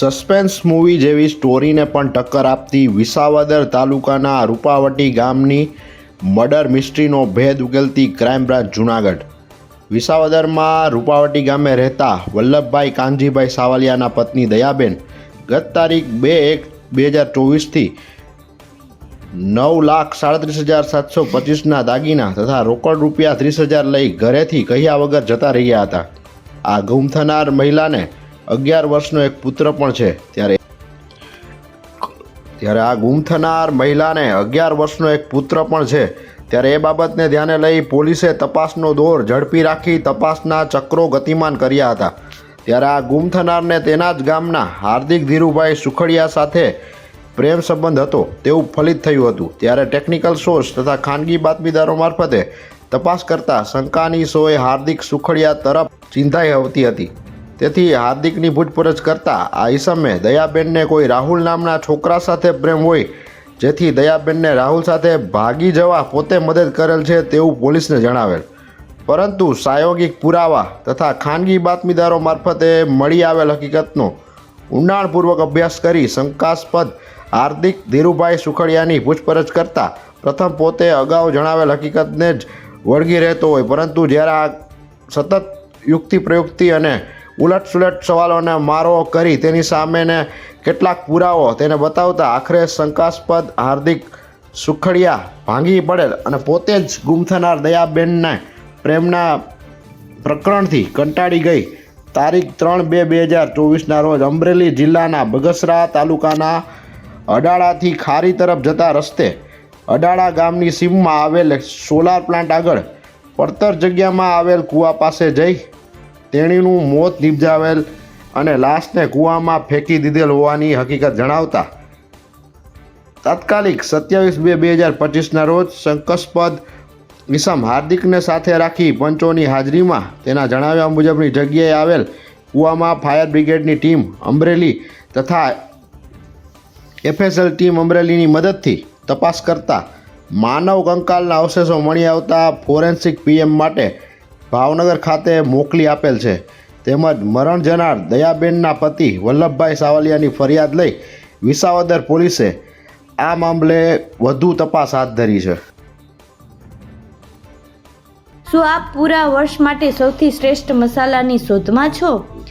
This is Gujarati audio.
સસ્પેન્સ મૂવી જેવી સ્ટોરીને પણ ટક્કર આપતી વિસાવદર તાલુકાના રૂપાવટી ગામની મર્ડર મિસ્ટ્રીનો ભેદ ઉકેલતી ક્રાઇમ બ્રાન્ચ જૂનાગઢ. વિસાવદરમાં રૂપાવટી ગામે રહેતા વલ્લભભાઈ કાનજીભાઈ સાવલિયાના પત્ની દયાબેન ગત તારીખ બે એક બે હજાર ચોવીસથી નવ લાખ સાડત્રીસ હજાર સાતસો પચીસના દાગીના તથા રોકડ રૂપિયા ત્રીસ હજાર લઈ ઘરેથી કહ્યા વગર જતા રહ્યા હતા. આ ગુમ થનાર મહિલાને અગિયાર વર્ષનો એક પુત્ર પણ છે. ત્યારે ત્યારે આ ગુમ થનાર મહિલાને અગિયાર વર્ષનો એક પુત્ર પણ છે. ત્યારે એ બાબતને ધ્યાને લઈ પોલીસે તપાસનો દોર ઝડપી રાખી તપાસના ચક્રો ગતિમાન કર્યા હતા. ત્યારે આ ગુમ થનારને તેના જ ગામના હાર્દિક ધીરુભાઈ સુખડિયા સાથે પ્રેમ સંબંધ હતો. તેવું ફલિત થયું હતું. ત્યારે ટેકનિકલ સોર્સ તથા ખાનગી બાતમીદારો મારફતે તપાસ કરતા શંકાની સોય હાર્દિક સુખડિયા તરફ ચિંતાઈ આવતી હતી. તેથી હાર્દિકની પૂછપરછ કરતાં આ ઈસમે દયાબેનને કોઈ રાહુલ નામના છોકરા સાથે પ્રેમ હોય, જેથી દયાબેનને રાહુલ સાથે ભાગી જવા પોતે મદદ કરેલ છે તેવું પોલીસને જણાવેલ. પરંતુ પ્રાયોગિક પુરાવા તથા ખાનગી બાતમીદારો મારફતે મળી આવેલ હકીકતનો ઊંડાણપૂર્વક અભ્યાસ કરી શંકાસ્પદ હાર્દિક ધીરુભાઈ સુખડિયાની પૂછપરછ કરતાં પ્રથમ પોતે અગાઉ જણાવેલ હકીકતને જ વળગી રહેતો હોય. પરંતુ જ્યારે આ સતત યુક્તિ પ્રયુક્તિ અને ઉલટસુલટ સવાલોને મારો કરી તેની સામેને કેટલાક પુરાવો તેને બતાવતા આખરે શંકાસ્પદ હાર્દિક સુખડિયા ભાંગી પડેલ અને પોતે જ ગુમ થનાર દયાબેનને પ્રેમના પ્રકરણથી કંટાળી ગઈ. તારીખ ત્રણ બે બે હજાર ચોવીસના રોજ અમરેલી જિલ્લાના બગસરા તાલુકાના અડાળાથી ખારી તરફ જતા રસ્તે અડાળા ગામની સીમમાં આવેલ સોલાર પ્લાન્ટ આગળ પડતર જગ્યામાં આવેલ કૂવા પાસે જઈ તેણીનું મોત નિપજાવેલ અને લાશને કૂવામાં ફેંકી દીધેલ હોવાની હકીકત જણાવતા તાત્કાલિક સત્યાવીસ બે બે હજાર પચીસના રોજ શંકાસ્પદ ઈસમ હાર્દિકને સાથે રાખી પંચોની હાજરીમાં તેના જણાવ્યા મુજબની જગ્યાએ આવેલ કૂવામાં ફાયર બ્રિગેડની ટીમ અમરેલી તથા એફએસએલ ટીમ અમરેલીની મદદથી તપાસ કરતા માનવ કંકાલના અવશેષો મળી આવતા ફોરેન્સિક પીએમ માટે ભાવનગર ખાતે મોકલી આપેલ છે. તેમજ મરણ જનાર દયાબેનના પતિ વલ્લભભાઈ સાવલિયાની ફરિયાદ લઈ વિસાવદર પોલીસે આ મામલે વધુ તપાસ હાથ ધરી છે. શું આપ પૂરા વર્ષ માટે સૌથી શ્રેષ્ઠ મસાલાની શોધમાં છો?